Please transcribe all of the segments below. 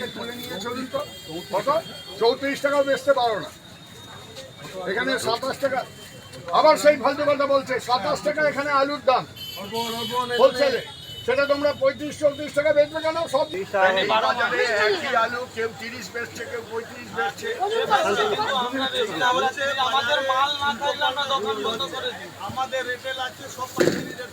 একে তুলে নিয়ে চলুন তো। কত? চৌত্রিশ টাকাও বেচতে পারো না। এখানে সাতাশ টাকা। আবার সেই ফালতু কথা বলছে সাতাশ টাকা এখানে আলুর দাম। হোলসেলে। সেটা তোমরা পঁয়ত্রিশ চৌত্রিশ টাকা বেচবে কেন? সব একই আলু কেউ তিরিশ বেচছে কেউ পঁয়ত্রিশ বেচছে। আমাদের মাল না থাকলে আমরা দোকান বন্ধ করে আমাদের রিটেল আছে সব পাইকারি রেট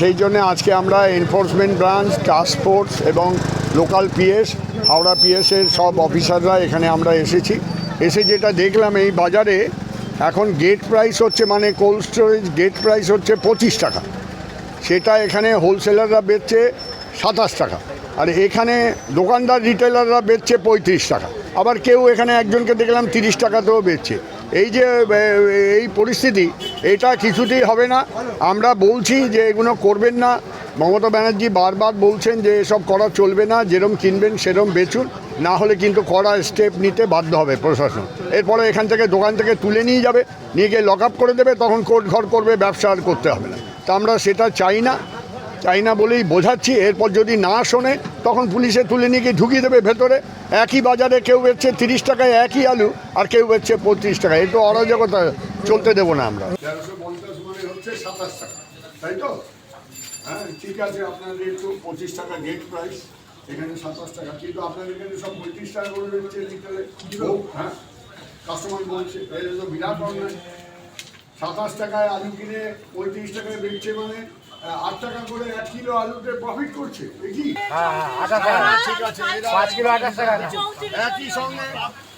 সেই জন্য আজকে আমরা এনফোর্সমেন্ট ব্রাঞ্চ টাস্ক ফোর্স এবং লোকাল পিএস হাওড়া পিএসের সব অফিসাররা এখানে আমরা এসেছি। এসে যেটা দেখলাম এই বাজারে, এখন গেট প্রাইস হচ্ছে মানে কোল্ড স্টোরেজ গেট প্রাইস হচ্ছে পঁচিশ টাকা। সেটা এখানে হোলসেলাররা বেচছে সাতাশ টাকা। আর এখানে দোকানদার রিটেলাররা বেচছে পঁয়ত্রিশ টাকা। আবার কেউ এখানে একজনকে দেখলাম তিরিশ টাকাতেও বেচছে। এই যে এই পরিস্থিতি, এটা কিছুতেই হবে না। আমরা বলছি যে এগুলো করবেন না। মমতা ব্যানার্জি বারবার বলছেন যে এসব করা চলবে না, যেরম কিনবেন সেরম বেচুন। না হলে কিন্তু কড়া স্টেপ নিতে বাধ্য হবে প্রশাসন। এরপরে এখান থেকে দোকান থেকে তুলে নিয়ে যাবে, নিয়ে গিয়ে লক আপ করে দেবে, তখন কোর্ট ঘর করবে, ব্যবসা আর করতে হবে না। তা আমরা সেটা চাই না চাই না বলেই বোঝাচ্ছি। এরপর যদি না শোনে তখন পুলিশে তুলে নিয়ে গিয়ে ঢুকিয়ে দেবে ভেতরে। একই বাজারে কেউ বেচছে তিরিশ টাকায় একই আলু, আর কেউ বেচছে পঁয়ত্রিশ টাকা একটু অরাজকতা, চলতে দেবো না আমরা। মানে তাই তো? হ্যাঁ ঠিক আছে, আপনাদের একটু পঁচিশ টাকা গেট প্রাইস এখানে সাতাশ টাকা। কিন্তু এখানে সব পঁয়ত্রিশ টাকা করে হ্যাঁ কাস্টমার বলছে তো বিরাট সাতাশ টাকায় আলু কিনে পঁয়ত্রিশ টাকায় বেচছে মানে আট টাকা করে এক কিলো আলুতে প্রফিট করছে কি হ্যাঁ, ঠিক আছে পাঁচ কিলো আঠাশ টাকা। একই সঙ্গে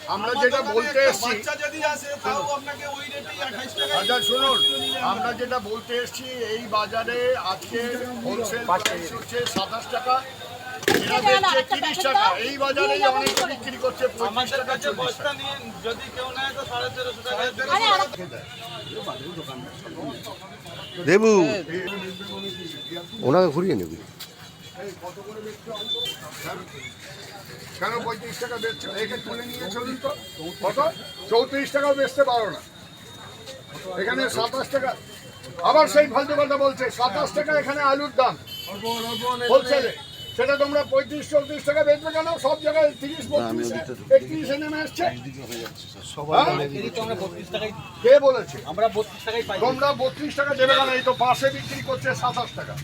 আমরা যেটা বলতে এসছি বাচ্চা যদি আসে তাও আপনাকে ওই রেটেই আঠাইশ টাকা আচ্ছা শুনুন। আমরা যেটা বলতে এসছি এই বাজারে আজকে হোলসেল হচ্ছে সাতাশ টাকা এরা বেচছে তিরিশ টাকা এই বিক্রি করছে দেবু, ওনাকে ঘুরিয়ে নেবি? কেন পঁয়ত্রিশ টাকা চলুন তো চৌত্রিশ টাকাও বেচতে পারো না এখানে সাতাশ টাকা আবার সেই ফালতু বলছে, সাতাশ টাকা এখানে আলুর দাম হোলসেলে সেটা তোমরা পঁয়ত্রিশ চল্লিশ টাকা বেচবে কেন? সব জায়গায় তিরিশ বত্রিশ একত্রিশে নেমে হ্যাঁ? কে বলেছে? আমরা বত্রিশ টাকাই পাই তোমরা বত্রিশ টাকা দেবে কেন? এই তো পাশে বিক্রি করছে সাতাশ টাকা।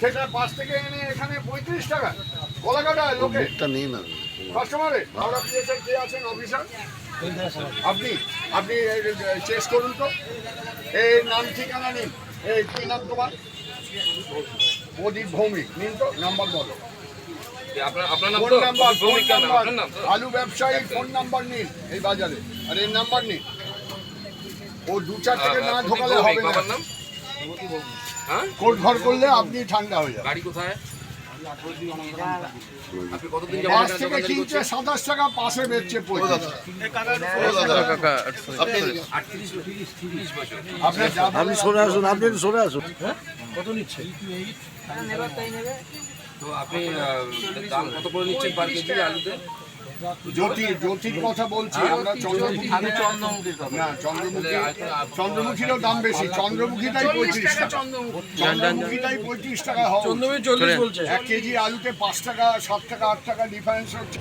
সেটা পাশ থেকে এনে এখানে পঁয়ত্রিশ টাকা। গোলাঘাটা লোকে কাস্টমারে হাওড়া পিএসএর কে আছেন? অফিসার? আপনি আপনি চেস করুন তো। এই নাম ঠিকানা নিন। এই কি নাম তোমার? প্রদীপ ভৌমিক নিন তো নাম্বার বলো। আপনার আপনার নাম ফোন নাম্বার ফোন নাম্বার আপনার নাম তো? আলু ব্যবসায়ী ফোন নাম্বার নিন এই বাজারে। আর এর নাম্বার নিন। ও দু চার থেকে না ঢোকালে হবে না। হ্যাঁ? কোর্ট ঘর করলে আপনি ঠান্ডা হয়ে যাবেন গাড়ি কোথায়? পাঁচ থেকে কিনছে সাতাশ টাকা পাশে বেচছে আপনি সরে আসুন আপনি সরে আসুন তো আপনি দাম কত করে নিচ্ছেন পার কেজি আলুতে? জ্যোতি জ্যোতির কথা বলছি আমরা চন্দ্রমুখী না চন্দ্রমুখী চন্দ্রমুখীরও দাম বেশি চন্দ্রমুখীটাই পঁয়ত্রিশ টাকা চন্দ্রমুখীটাই পঁয়ত্রিশ টাকা বলছে। এক কেজি আলুতে পাঁচ টাকা সাত টাকা আট টাকা ডিফারেন্স হচ্ছে।